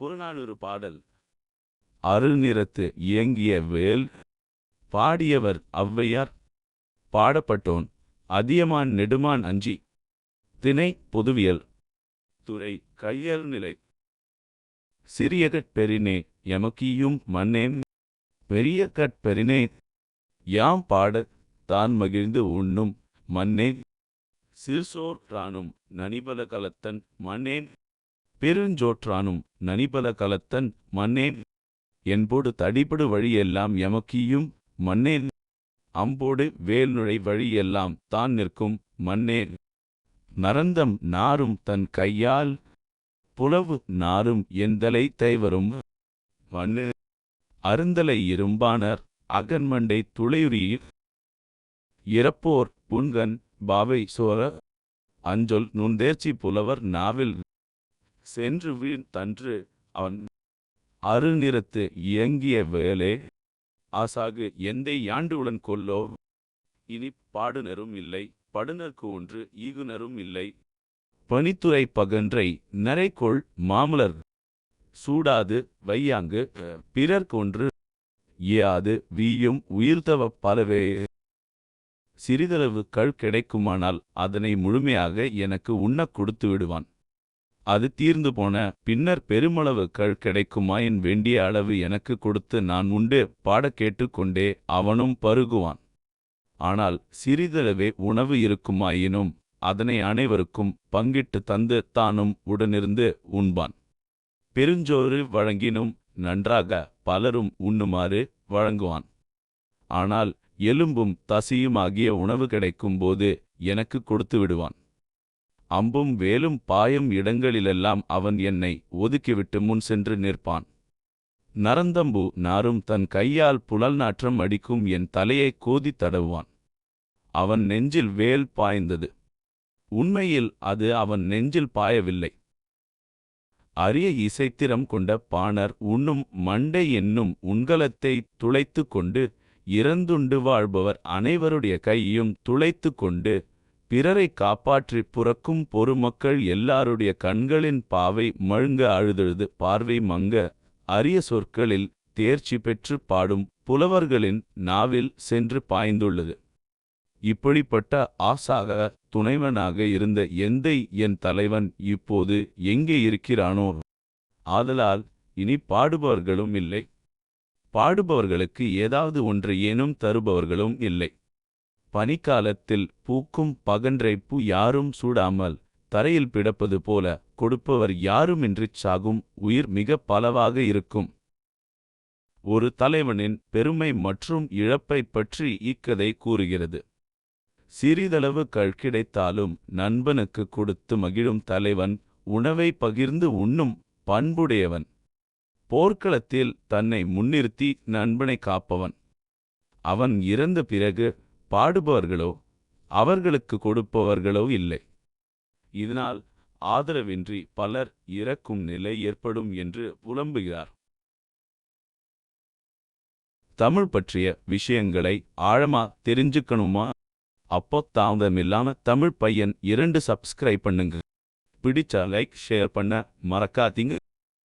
புறநானூறு பாடல். அருள் நிறத்து இயங்கிய வேல் பாடியவர் ஔவையார். பாடப்பட்டோன் அதியமான் நெடுமான் அஞ்சி. திணை பொதுவியல். துறை கையல் நிலை. சிறிய பெரினே எமக்கியும் மன்னேன். பெரிய கட்பெரினே யாம் பாட தான் மகிழ்ந்து உண்ணும் மன்னேன். சிறுசோற்றானும் நனிபல கலத்தன் மன்னேன். பெருஞ்சோற்றானும் நனிபல கலத்தன் மன்னேன் என்போடு தடிபடு வழியெல்லாம் எமக்கியும் மன்னேன் அம்போடு வேல்நுழை வழியெல்லாம் தான் நிற்கும் மன்னேன் நரந்தம் நாரும் தன் கையால் புலவு நாரும் எந்தலை தைவரும். மண்ணு அருந்தலை இரும்பானர் அகன்மண்டை துளையுறீர். இறப்போர் புன்கன் பாவை சோர. அஞ்சொல் நுந்தேர்ச்சி புலவர் நாவில் சென்று வீண் தன்று அவன் அருநிறத்து இயங்கிய வேலே ஆசாகு எந்தை யாண்டுடன் கொல்லோ? இனி பாடுனரும் இல்லை படுனர்க்கு ஒன்று ஈகுனரும் இல்லை. பனித்துறை பகன்றை நரைக்கோள் மாமலர் சூடாது வையாங்கு பிறர்க்கொன்று இயாது வீயும் உயிர்த்தவ பலவே. சிறிதளவு கள் கிடைக்குமானால் அதனை முழுமையாக எனக்கு உண்ணக் கொடுத்து விடுவான். அது தீர்ந்து போன பின்னர் பெருமளவு கள் கிடைக்குமாயின் வேண்டிய அளவு எனக்கு கொடுத்து நான் உண்டு பாடக் கேட்டுக்கொண்டே அவனும் பருகுவான். ஆனால் சிறிதளவே உணவு இருக்குமாயினும் அதனை அனைவருக்கும் பங்கிட்டு தந்து தானும் உடனிருந்து உண்பான். பெருஞ்சோறு வழங்கினும் நன்றாக பலரும் உண்ணுமாறு வழங்குவான். ஆனால் எலும்பும் தசியும் ஆகிய உணவு கிடைக்கும்போது எனக்கு கொடுத்து விடுவான். அம்பும் வேலும் பாயும் இடங்களிலெல்லாம் அவன் என்னை ஒதுக்கிவிட்டு முன் சென்று நிற்பான். நரந்தம்பு நாரும் தன் கையால் புலல் நாற்றம் அடிக்கும் என் தலையை கோதி தடவுவான். அவன் நெஞ்சில் வேல் பாய்ந்தது. உண்மையில் அது அவன் நெஞ்சில் பாயவில்லை. அரிய இசைத்திரம் கொண்ட பாணர் உண்ணும் மண்டை என்னும் உண்கலத்தை துளைத்து கொண்டு இறந்துண்டு வாழ்பவர் அனைவருடைய கையையும் துளைத்து கொண்டு பிறரை காப்பாற்றி புறக்கும் பொறுமக்கள் எல்லாருடைய கண்களின் பாவை மழுங்க அழுதழுது பார்வை மங்க அரிய சொற்களில் தேர்ச்சி பெற்று பாடும் புலவர்களின் நாவில் சென்று பாய்ந்துள்ளது. இப்படிப்பட்ட ஆசாக துணைவனாக இருந்த எந்தை என் தலைவன் இப்போது எங்கே இருக்கிறானோ? ஆதலால் இனி பாடுபவர்களும் இல்லை. பாடுபவர்களுக்கு ஏதாவது ஒன்று ஏனும் தருபவர்களும் இல்லை. பனிக்காலத்தில் பூக்கும் பகன்றை பூ யாரும் சூடாமல் தரையில் பிடப்பது போல கொடுப்பவர் யாருமின்றிச் சாகும் உயிர் மிக பலவாக இருக்கும். ஒரு தலைவனின் பெருமை மற்றும் இழப்பைப் பற்றி இக்கதை கூறுகிறது. சிறிதளவு கள் கிடைத்தாலும் நண்பனுக்கு கொடுத்து மகிழும் தலைவன் உணவை பகிர்ந்து உண்ணும் பண்புடையவன். போர்க்களத்தில் தன்னை முன்னிறுத்தி நண்பனை காப்பவன். அவன் இறந்த பிறகு பாடுபவர்களோ அவர்களுக்கு கொடுப்பவர்களோ இல்லை. இதனால் ஆதரவின்றி பலர் இறக்கும் நிலை ஏற்படும் என்று புலம்புகிறார். தமிழ் பற்றிய விஷயங்களை ஆழமா தெரிஞ்சுக்கணுமா? அப்போ தாமதமில்லாம தமிழ் பையன் இரண்டு சப்ஸ்கிரைப் பண்ணுங்க. பிடிச்சா லைக் ஷேர் பண்ண மறக்காதீங்க.